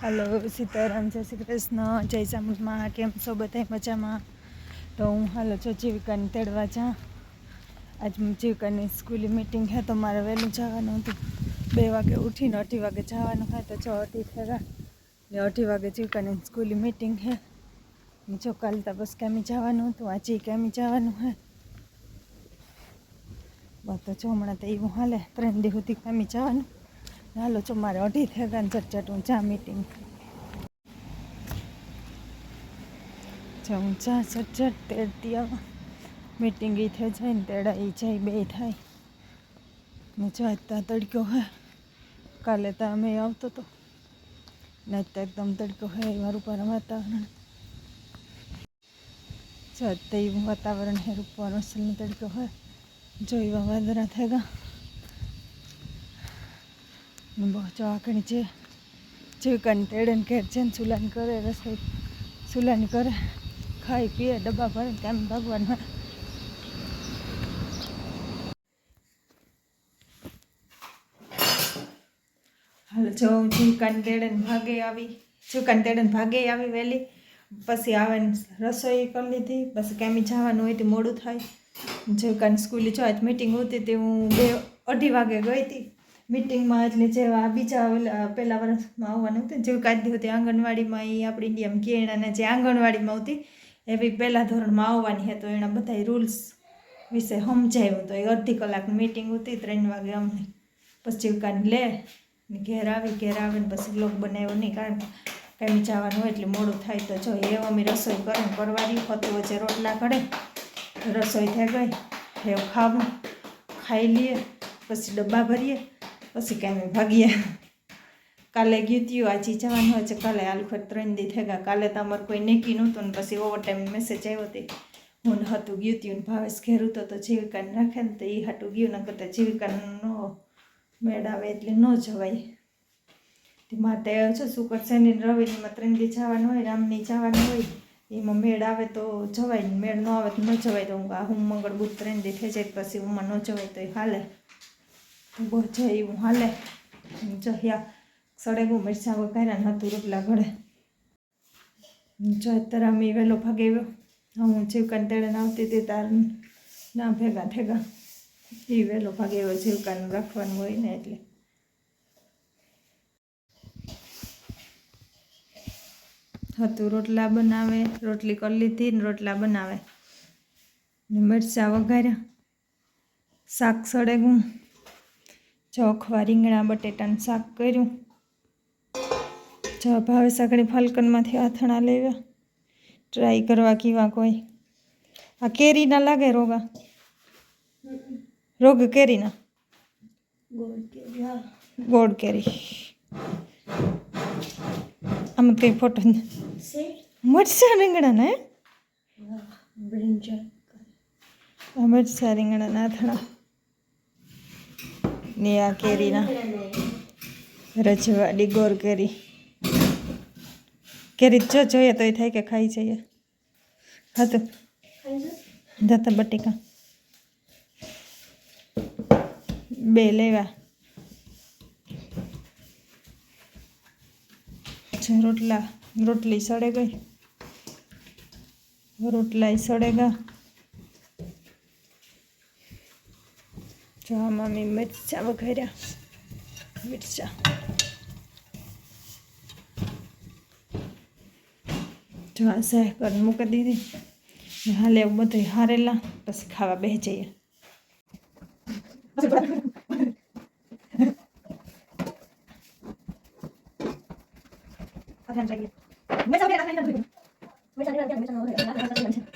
Hello, Sitaram, જય શ્રી કૃષ્ણ, જય સામુદમાં કેમ છો બધા મજામાં? તો હું હાલો છો જીવિકાને તેડવા જા. આજ જીવિકાની સ્કૂલની મિટિંગ છે, તો મારે વહેલું જવાનું હતું. બે વાગે ઉઠીને અઢી વાગે જવાનું હોય તો છ અઢી થયા. ને અઢી વાગે જીવિકાની સ્કૂલની મિટિંગ છે. જો કાલે તો બસ કેમી જવાનું હતું, આજે કેમી જવાનું હે બસ તો જો હમણાં તો એવું હાલે, ત્રણ દી સુધી કેમી જવાનું. હાલો છો મારે અઢી ને ચટચટ હું ચા મીટિંગ હું ચા ચટચટ તેડતી આવા. મીટિંગ એ થઈ જાય ને તેડા એ જાય, બે થાય. ને જો ત્યાં તડક્યો હે. કાલે તો અમે આવતો હતો ને તો એકદમ તડકો હે મારું પણ વાતાવરણ. જો અત્યારે વાતાવરણ હે રૂપવાનું અસલનો તડકો હોય જો એવા વાદળા થઈ ગયા બહુ ચાકણી છે. ચીકન તેડન ઘેર છે ને ચૂલાની કરે રસોઈ ચૂલાની કરે ખાઈ પીએ, ડબ્બા ભરે કેમ ભગવાનમાં. હાલો જો ચીકન તેડન ભાગે આવી ચીકન તેડન ભાગે આવી વહેલી. પછી આવે રસોઈ કરી લીધી, પછી કેમી જવાનું હોય તો મોડું થાય. ચીકન સ્કૂલે જો આજ મિટિંગ હતી તે હું બે અઢી વાગે ગઈ હતી. મિટિંગમાં એટલે જેવા બીજા પહેલાં વર્ષમાં આવવાનું હતું જેવું કાઢી હતી, આંગણવાડીમાં એ આપણી ઇન્ડિયામાં કેળાને જે આંગણવાડીમાં આવતી એવી પહેલાં ધોરણમાં આવવાની હતો એના બધા રૂલ્સ વિશે સમજાવ્યું હતું. એ અડધી કલાકની મિટિંગ હતી, ત્રણ વાગે અમને. પછી જીવકાને લે, ને ઘેર આવી, ઘેર આવે ને પછી બ્લોગ બનાવ્યો નહીં, કારણ કે કંઈ જવાનું હોય એટલે મોડું થાય તો જો, એ અમે રસોઈ કરે કરવાની હોતી વચ્ચે રોટલા કરે રસોઈ થઈ ગઈ એવું ખાવું, ખાઈ લઈએ, પછી ડબ્બા ભરીએ પછી કાંઈ ભાગીએ. કાલે ગયું ત્યું આજે જવાનું હોય છે. કાલે આલખત ત્રણ દી થઈ ગયા કાલે તો અમારે કોઈ નેકી નહોતું ને પછી ઓવર ટાઈમ મેસેજ આવ્યો તે. હું હતું ગયું ને ભાવેશ ઘેરું તો તો જીવિકાને રાખે ને તો એ હાટું ગયું ન કરતાં જીવિકાનો મેળ આવે એટલે ન જવાય. તે માટે છે, શુકર શનિ ને રવિમાં ત્રણ દી જવાનું હોય, રામની જવાનું હોય. એમાં મેળ આવે તો જવાય ને, મેળ ન આવે તો ન જવાય તો હું આ હું મંગળ બુધ ત્રણ દી થઈ જાય પછી હું ન જવાય તો એ હાલે. બહુ જઈ હું હાલે જહ્યા સળેગું મરચાં વઘાર્યા, નહોતું રોટલા ઘડે જો અત્યારે અમે વહેલો ભાગે આવ્યો. હું જીવકાન તેડે આવતી હતી તાર ના ભેગા ભેગા. એ વહેલો ભાગે એવો જીવકાનું રાખવાનું હોય ને એટલે. હતું રોટલા બનાવે, રોટલી કરી લીધી ને રોટલા બનાવે. ને મરચાં વઘાર્યા. શાક સળેગું ચોખવા રીંગણા બટેટાનું શાક કર્યું. જો ભાવે સગડી ફાલ્કનમાંથી આથણા લેવા. ટ્રાય કરવા કેવા કોઈ? આ કેરીના લાગે રોગા? રોગ કેરીના? ગોળ કેરી આમ કઈ ફોટો મરચા રીંગણાના હે? આ મરચા રીંગણાના આથણા. ને આ કેરીના રજવાડી ગોર કેરી. કેરી જો જોઈએ તો એ થાય કે ખાઈ જઈએ. હા તો જતા બટેકા. બે લેવા. રોટલા, રોટલી સડે ગઈ રોટલા સડે ગયા જો મમ્મી મરચાં વઘાર્યા મરચાં જો આ સહેકર મૂકી દીધી હાલે એવું બધું હારેલા પછી ખાવા બેસી જઈએ મજા મજા મજા મજા મજા મજા મજા મજા મજા